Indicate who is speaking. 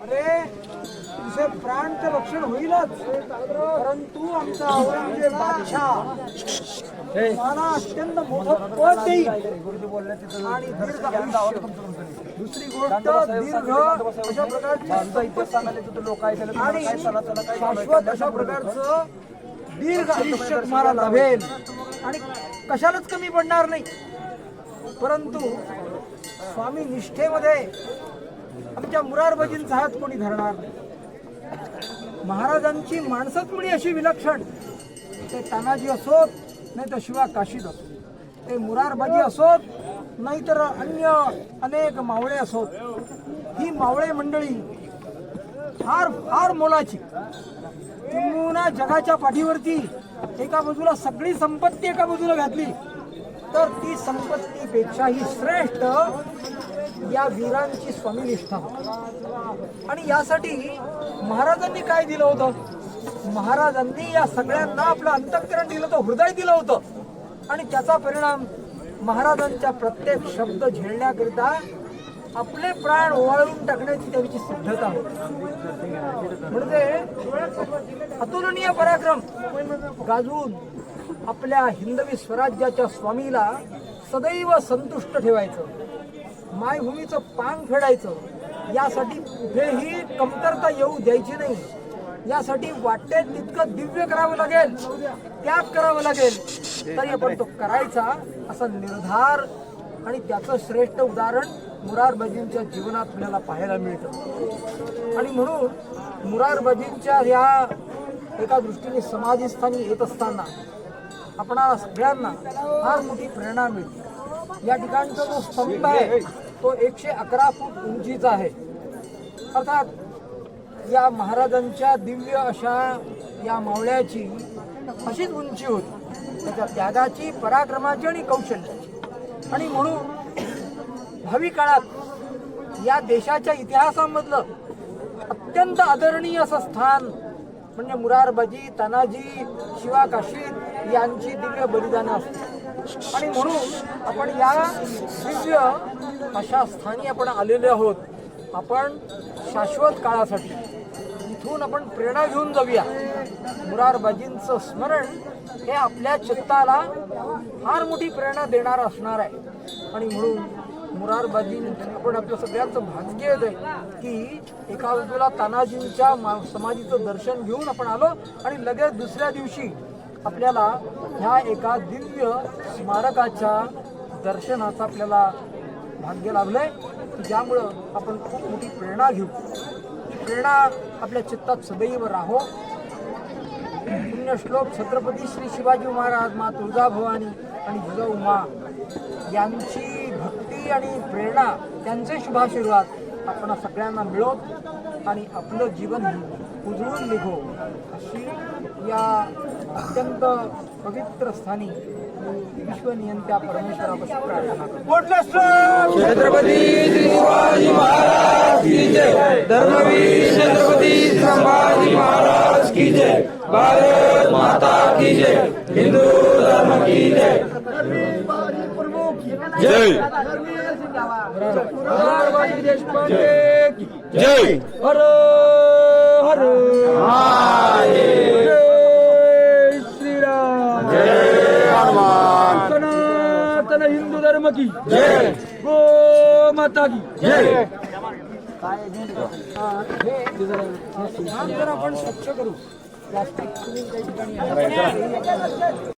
Speaker 1: अरे तुझे प्राण तर रक्षण होईलच. परंतु आमचा औरंगजेब बादशाह. मला अत्यंत मोठं पद देईल. आणि दीर्घ आयुष्य. दुसरी गोष्ट दीर्घ अशा प्रकारची आणि शाश्वत अशा प्रकारचं दीर्घ आयुष्य तुम्हाला लाभेल. आणि कशालाच कमी पडणार नाही. परंतु स्वामी निष्ठेमध्ये आमच्या मुरारबाजींचा हात कोणी धरणार नाही? महाराजांची माणसंच मुळी अशी विलक्षण. ते तानाजी असोत नाही तर शिवा काशीद असोत. ते मुरारबाजी असोत नाहीतर अन्य अनेक मावळे असोत. ही मावळे मंडळी फार फार मोलाची. किंबहुना जगाच्या पाठीवरती एका बाजूला सगळी संपत्ती एका बाजूला घातली. तर ती संपत्तीपेक्षाही श्रेष्ठ या वीरांची स्वामीनिष्ठा आणि यासाठी महाराजांनी काय दिलं होतं? महाराजांनी या सगळ्यांना आपलं अंतःकरण दिलं होतं हृदय दिलं होतं. आणि त्याचा परिणाम महाराजांच्या प्रत्येक शब्द झेलण्याकरिता आपले प्राण ओवाळून टाकण्याची त्यांची सिद्धता होती. म्हणजे अतुलनीय पराक्रम. गाजवून आपल्या हिंदवी स्वराज्याच्या स्वामीला सदैव संतुष्ट ठेवायचं. मायभूमीचं पान फेडायचं यासाठी कुठेही कमतरता येऊ द्यायची नाही. यासाठी वाटेल तितकं दिव्य करावं लागेल त्याग करावं लागेल तरी आपण तो करायचा असा निर्धार आणि त्याचं श्रेष्ठ उदाहरण मुरारबाजींच्या जीवनात आपल्याला पाहायला मिळतं. आणि म्हणून मुरारबाजींच्या या एका दृष्टीने समाधीस्थानी येत असताना आपणाला सगळ्यांना फार मोठी प्रेरणा मिळते. या ठिकाणचा जो स्तंभ आहे तो एकशे अकरा फूट उंचीचा आहे. अर्थात या महाराजांच्या दिव्य अशा या मावळ्याची अशीच उंची होती. त्याच्या त्यागाची पराक्रमाची आणि कौशल्याची. आणि म्हणून भावी काळात या देशाच्या इतिहासामधलं अत्यंत आदरणीय असं स्थान म्हणजे मुरारबाजी तानाजी शिवा काशीद यांची दिव्य बलिदानं असतात आणि म्हणून आपण या दिव्य अशा स्थानी आपण आलेले आहोत. आपण शाश्वत काळासाठी इथून आपण प्रेरणा घेऊन जाऊया. मुरारबाजींचं स्मरण हे आपल्या चित्ताला फार मोठी प्रेरणा देणार असणार आहे. आणि म्हणून मुरारबाजी आपण आपलं सगळ्यांचं भाग्य आहे की एका बाजूला तानाजींच्या मा- समाधीचं दर्शन घेऊन आपण आलो आणि लगेच दुसऱ्या दिवशी आपल्याला ह्या एका दिव्य स्मारकाच्या दर्शनाचं आपल्याला भाग्य लाभलंय. की ज्यामुळं आपण खूप मोठी प्रेरणा घेऊ. ही प्रेरणा आपल्या चित्तात सदैव राहो. पुण्यश्लोक छत्रपती श्री शिवाजी महाराज मा तुळजाभवानी आणि जिजाऊ मा यांची भक्ती आणि प्रेरणा त्यांचे शुभाशीर्वाद आपण सगळ्यांना मिळवत आणि आपलं जीवन उजळून निघो अशी या अत्यंत पवित्र स्थानी विश्वनियंत्या परमेश्वरापासून प्रार्थना
Speaker 2: छत्रपती शिवाजी महाराज की जय. धर्मवीर छत्रपती संभाजी महाराज की जय. भारत माता की जय. हिंदू धर्म की जय. जय। जय।
Speaker 1: हर हर। जय श्रीराम।
Speaker 2: हनुमान
Speaker 1: सनातन हिंदू धर्म की।
Speaker 2: जय।
Speaker 1: गो माता की।
Speaker 2: जय।
Speaker 1: आपण स्वच्छ करू. प्लास्टिक काही ठिकाणी.